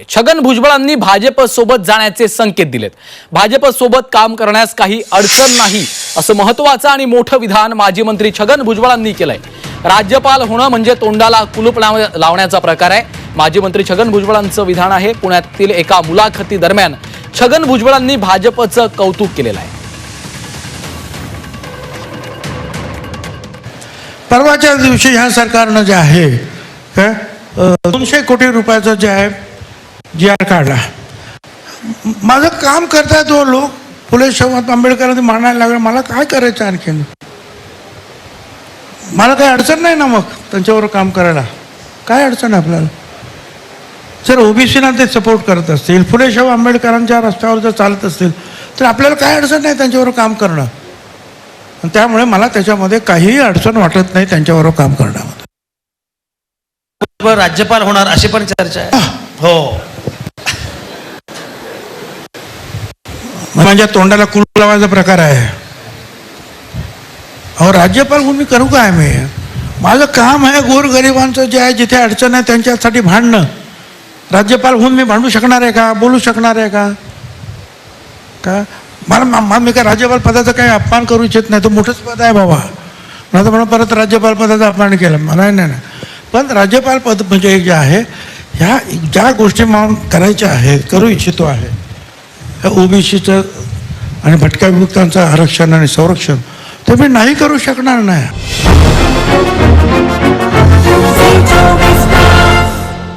छगन भुजबळांनी भाजप सोबत जाण्याचे संकेत दिलेत. भाजप सोबत काम करण्यास काही अडचण नाही असं महत्वाचं आणि मोठं विधान माजी मंत्री छगन भुजबळांनी केलंय. राज्यपाल होणं म्हणजे तोंडाला कुलूप लाव- लावण्याचा प्रकार आहे. माजी मंत्री छगन भुजबळांचं विधान आहे. पुण्यातील एका मुलाखती दरम्यान छगन भुजबळांनी भाजपचं कौतुक केलेलं आहे. परवाच्या दिवशी ह्या सरकारनं जे आहे दोनशे कोटी रुपयाचं जे आहे जी आर काढला. माझं काम करतायत तो लोक. फुले शाहू आंबेडकरांनी मानायला लागलं. मला काय करायचं आणखीन? मला काही अडचण नाही ना मग त्यांच्यावर काम करायला. काय अडचण आहे आपल्याला? जर ओबीसीना ते सपोर्ट करत असतील फुले शाहू आंबेडकरांच्या रस्त्यावर जर चालत असतील तर आपल्याला काय अडचण नाही त्यांच्यावर काम करणं. आणि त्यामुळे मला त्याच्यामध्ये काहीही अडचण वाटत नाही त्यांच्याबरोबर काम करण्यामध्ये. राज्यपाल होणार अशी पण चर्चा आहे. हो. माझ्या तोंडाला कुल लावायचा प्रकार आहे. अहो राज्यपाल म्हणून मी करू काय मी? माझं काम आहे गोरगरिबांचं जे आहे जिथे अडचण आहे त्यांच्यासाठी भांडणं. राज्यपाल होऊन मी भांडू शकणार आहे का? बोलू शकणार आहे का? का? मला मा- मा- मी काय राज्यपाल पदाचा काही अपमान करू इच्छित नाही. तो मोठंच पद आहे बाबा. मला तर म्हणून परत राज्यपाल पदाचा अपमान केला. मला नाही नाही पण राज्यपाल पद म्हणजे जे आहे ह्या ज्या गोष्टी मला करायच्या आहेत करू इच्छितो आहे ओबीसीचं आणि भटक्या विमुक्तांचं आरक्षण आणि संरक्षण ते मी नाही करू शकणार नाही.